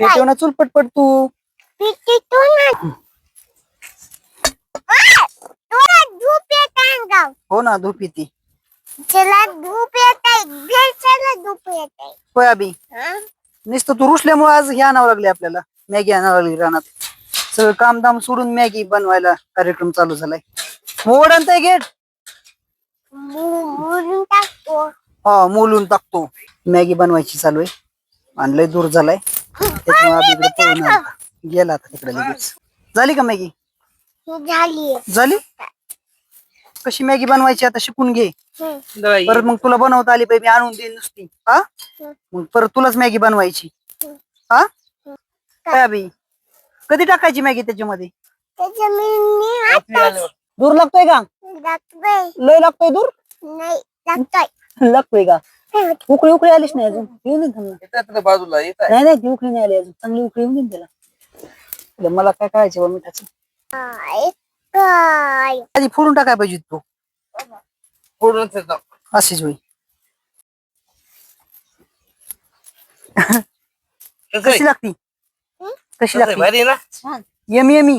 पेटव ना चूल पटपट तू. येत हो ना धूप येते. चला धूप येत आहे भेटला धूप येत. आहे होय अभि नुसतं तू रुसल्यामुळे आज हे आणावं लागले आपल्याला. मॅगी आणावं लागली रानात. सगळं कामदाम सोडून मॅगी बनवायला कार्यक्रम चालू झालाय. मोड आणताय गेट. हा मोलून टाकतो. मॅगी बनवायची चालू आहे. आणि लय दूर झालाय. त्याच्यामुळे अभि इकडे पळून आला. गेला आता तिकडे लगेच. झाली का मॅगी? झाली. झाली? कशी मॅगी बनवायची आता शिकून घे. परत मग तुला बनवता आली पाहिजे मी आणून देईन नुसती. हा? मग परत तुलाच मॅगी बनवायची. हा? काय अभि कधी टाकायची मॅगी त्याच्यामध्ये? त्याच्या मी आता दूर लागतोय का? लागतोय. लय लागतोय दूर? नाही लागतोय. लागतोय का? उकळी उकळी आलीच नाही अजून. येऊन दे थांब ना. येतात ना बाजूला येत नाही नाही ती उकळी नाही आली अजून. चांगली उकळी येऊन दे ना त्याला. मला काय करायचं बा मिठाचं? काय काय आधी फोडून टाकाय पाहिजे तू. फोडूनच येतो अशीच होई कसं आहे? कशी लागती? कशी कसं आहे? लागती? भारी आहे ना? Yummy yummy.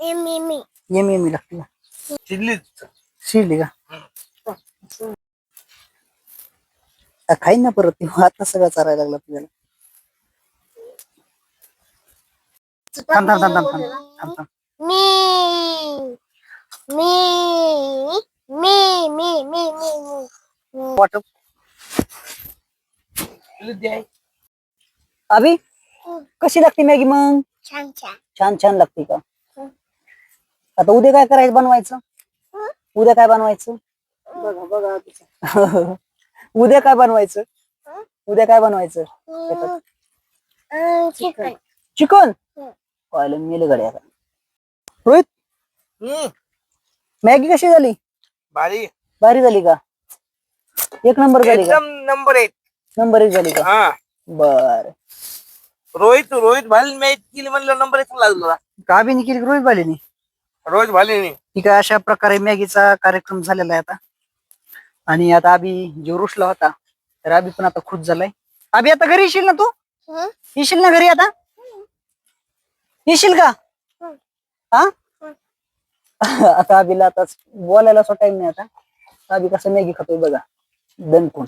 मी मी यमी यमी लागती का शिजली शिरली का? आ, खाईन ना परत ती आता सगळं चारायला लागला तुझ्याला थांब थांब थांब थांब थांब थांब थांब. मी मी मी मी मी मी मी. वाटप शिजली आहे. अभि कशी लागते मॅगी मग? छान छान. छान छान लागते का. आता उद्या काय करायचं बनवायचं? उद्या काय बनवायचं? बघा बघा उद्या काय बनवायचं? उद्या काय बनवायचं? चिकन. चिकन? हं. पाहिलं मेले गड्या. रोहित? हम्म, मॅगी कशी झाली? भारी. भारी झाली का? एक नंबर झाली का? एकदम नंबर एक. नंबर एक झाली का? हा. बर. रोहित रोहित भाली मॅच केली म्हणलं नंबर एक लागला का बी केली रोहित बालीने रोहित भालीने. ठीक आहे अशा प्रकारे मॅगीचा कार्यक्रम झालेला आहे आता. आणि आता अभि जो रुसला होता तर अभि पण आता खुश झालाय. अभि आता घरी येशील ना तू? हं? येशील ना घरी आता? येशील का? हं. हा? आता अभिला आता बोलायला असं टाइम नाही आता. अभि कसं मॅगी खातोय बघा दणकून.